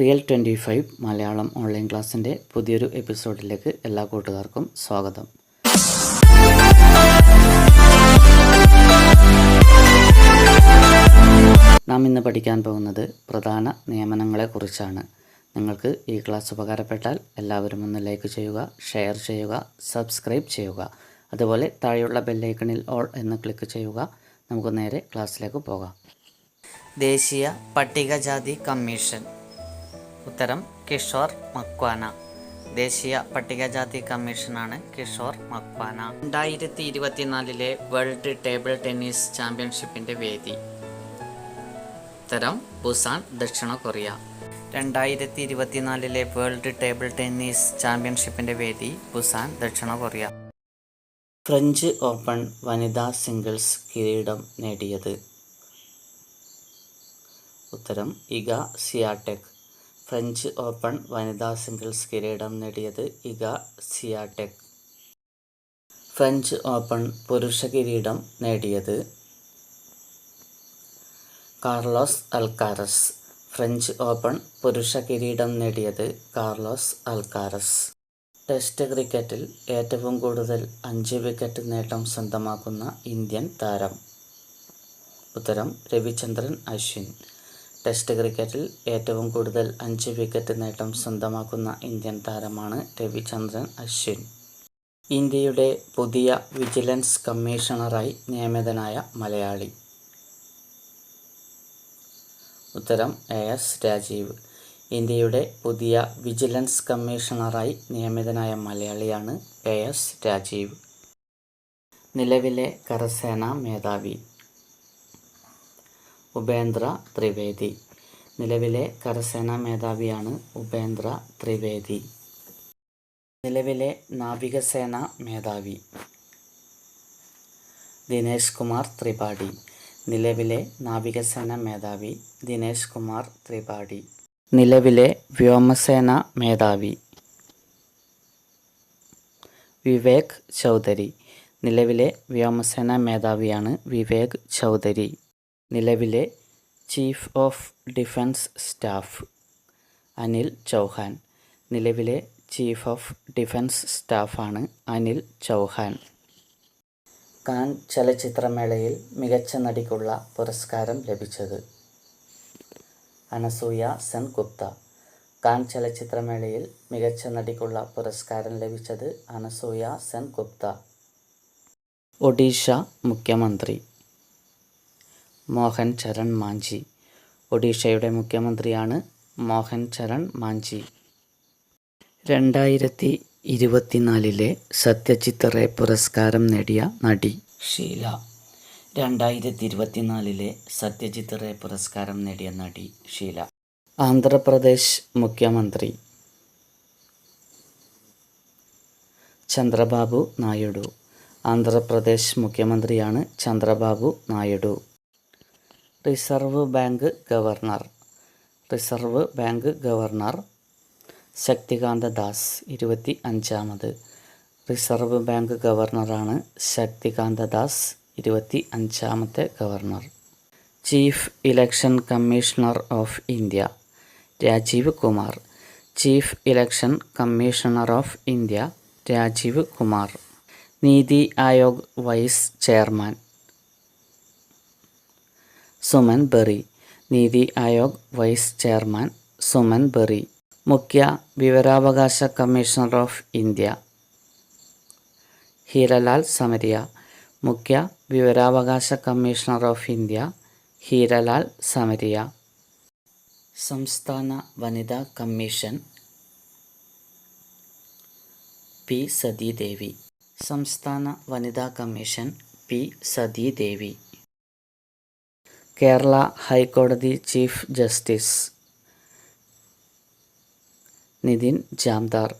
Real twenty five Malayalam online ക്ലാസ്സിന്റെ പുതിയൊരു എപ്പിസോഡിലേക്ക് എല്ലാ കൂട്ടുകാർക്കും സ്വാഗതം. നാം ഇന്ന് പഠിക്കാൻ പോകുന്നത് പ്രധാന നിയമനങ്ങളെക്കുറിച്ചാണ് നിങ്ങൾക്ക് ഈ ക്ലാസ് ഉപകാരപ്പെട്ടാൽ എല്ലാവരും ഒന്ന് ലൈക്ക് ചെയ്യുക ഷെയർ ചെയ്യുക സബ്സ്ക്രൈബ് ചെയ്യുക. അതുപോലെ താഴെയുള്ള ബെല്ലൈക്കണിൽ ഓൾ എന്ന് ക്ലിക്ക് ചെയ്യുക. നമുക്ക് നേരെ ക്ലാസ്സിലേക്ക് പോകാം. ദേശീയ പട്ടികജാതി കമ്മീഷൻ. ഉത്തരം കിഷോർ മക്വാന. ദേശീയ പട്ടികജാതി കമ്മീഷനാണ് കിഷോർ മക്വാന. രണ്ടായിരത്തി ഇരുപത്തിനാലിലെ വേൾഡ് ടേബിൾ ടെന്നീസ് ചാമ്പ്യൻഷിപ്പിന്റെ വേദി. ഉത്തരം ബുസാൻ ദക്ഷിണ കൊറിയ. രണ്ടായിരത്തി ഇരുപത്തിനാലിലെ വേൾഡ് ടേബിൾ ടെന്നീസ് ചാമ്പ്യൻഷിപ്പിന്റെ വേദി ബുസാൻ ദക്ഷിണ കൊറിയ. ഫ്രഞ്ച് ഓപ്പൺ വനിതാ സിംഗിൾസ് കിരീടം നേടിയത്. ഉത്തരം ഇഗ സിയാടെക് ഫ്രഞ്ച് ഓപ്പൺ വനിതാ സിംഗിൾസ് കിരീടം നേടിയത് ഇഗ സിയാടെക് ഫ്രഞ്ച് ഓപ്പൺ പുരുഷ കിരീടം നേടിയത് കാർലോസ് അൽക്കാരസ്. ഫ്രഞ്ച് ഓപ്പൺ പുരുഷ കിരീടം നേടിയത് കാർലോസ് അൽക്കാരസ്. ടെസ്റ്റ് ക്രിക്കറ്റിൽ ഏറ്റവും കൂടുതൽ അഞ്ച് വിക്കറ്റ് നേട്ടം സ്വന്തമാക്കുന്ന ഇന്ത്യൻ താരം. ഉത്തരം രവിചന്ദ്രൻ അശ്വിൻ. ടെസ്റ്റ് ക്രിക്കറ്റിൽ ഏറ്റവും കൂടുതൽ അഞ്ച് വിക്കറ്റ് നേട്ടം സ്വന്തമാക്കുന്ന ഇന്ത്യൻ താരമാണ് രവിചന്ദ്രൻ അശ്വിൻ. ഇന്ത്യയുടെ പുതിയ വിജിലൻസ് കമ്മീഷണറായി നിയമിതനായ മലയാളി. ഉത്തരം എ. എസ്. രാജീവ്. ഇന്ത്യയുടെ പുതിയ വിജിലൻസ് കമ്മീഷണറായി നിയമിതനായ മലയാളിയാണ് എ. എസ്. രാജീവ്. നിലവിലെ കരസേനാ മേധാവി. ഉപേന്ദ്ര ത്രിവേദി. നിലവിലെ കരസേനാ മേധാവിയാണ് ഉപേന്ദ്ര ത്രിവേദി. നിലവിലെ നാവികസേന മേധാവി. ദിനേശ് കുമാർ ത്രിപാഠി. നിലവിലെ നാവികസേന മേധാവി ദിനേശ് കുമാർ ത്രിപാഠി. നിലവിലെ വ്യോമസേന മേധാവി. വിവേക് ചൗധരി. നിലവിലെ വ്യോമസേന മേധാവിയാണ് വിവേക് ചൗധരി. നിലവിലെ chief of defence staff Anil Chauhan. നിലവിലെ ചീഫ് ഓഫ് ഡിഫൻസ് സ്റ്റാഫാണ് അനിൽ ചൗഹാൻ. കാൻ ചലച്ചിത്രമേളയിൽ മികച്ച നടിക്കുള്ള പുരസ്കാരം ലഭിച്ചത് അനസൂയ സെൻ ഗുപ്ത. കാൻ ചലച്ചിത്രമേളയിൽ മികച്ച നടിക്കുള്ള പുരസ്കാരം ലഭിച്ചത് അനസൂയ സെൻ ഗുപ്ത. ഒഡീഷ മുഖ്യമന്ത്രി മോഹൻ ചരൺ മാഞ്ചി. ഒഡീഷയുടെ മുഖ്യമന്ത്രിയാണ് മോഹൻ ചരൺ മാഞ്ചി. രണ്ടായിരത്തി ഇരുപത്തിനാലിലെ സത്യജിത്ത് റേ പുരസ്കാരം നേടിയ നടി ഷീല. രണ്ടായിരത്തി ഇരുപത്തിനാലിലെ സത്യജിത്ത് റേ പുരസ്കാരം നേടിയ നടി ഷീല. ആന്ധ്രാപ്രദേശ് മുഖ്യമന്ത്രി ചന്ദ്രബാബു നായിഡു. ആന്ധ്രാപ്രദേശ് മുഖ്യമന്ത്രിയാണ് Chandrababu Naidu. Reserve bank governor. Reserve bank governor Shaktikanta Das ഇരുപത്തി അഞ്ചാമത് റിസർവ് ബാങ്ക് ഗവർണറാണ് ശക്തികാന്ത ദാസ് ഇരുപത്തി അഞ്ചാമത്തെ governor. Chief election commissioner of India Rajiv Kumar. Chief election commissioner of India Rajiv Kumar. NITI Aayog vice chairman. Suman Bery NITI Aayog vice chairman Suman Bery മുഖ്യ വിവരാവകാശ commissioner of India. Hiralal Samariya മുഖ്യ വിവരാവകാശ commissioner of India Hiralal Samariya. സംസ്ഥാന വനിതാ commission P Sathidevi. സംസ്ഥാന വനിതാ commission P Sathidevi. Kerala ഹൈക്കോടതി chief justice Nitin Jamdar.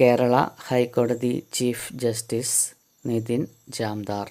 Kerala ഹൈക്കോടതി ചീഫ് ജസ്റ്റിസ് നിതിൻ ജാംദാർ.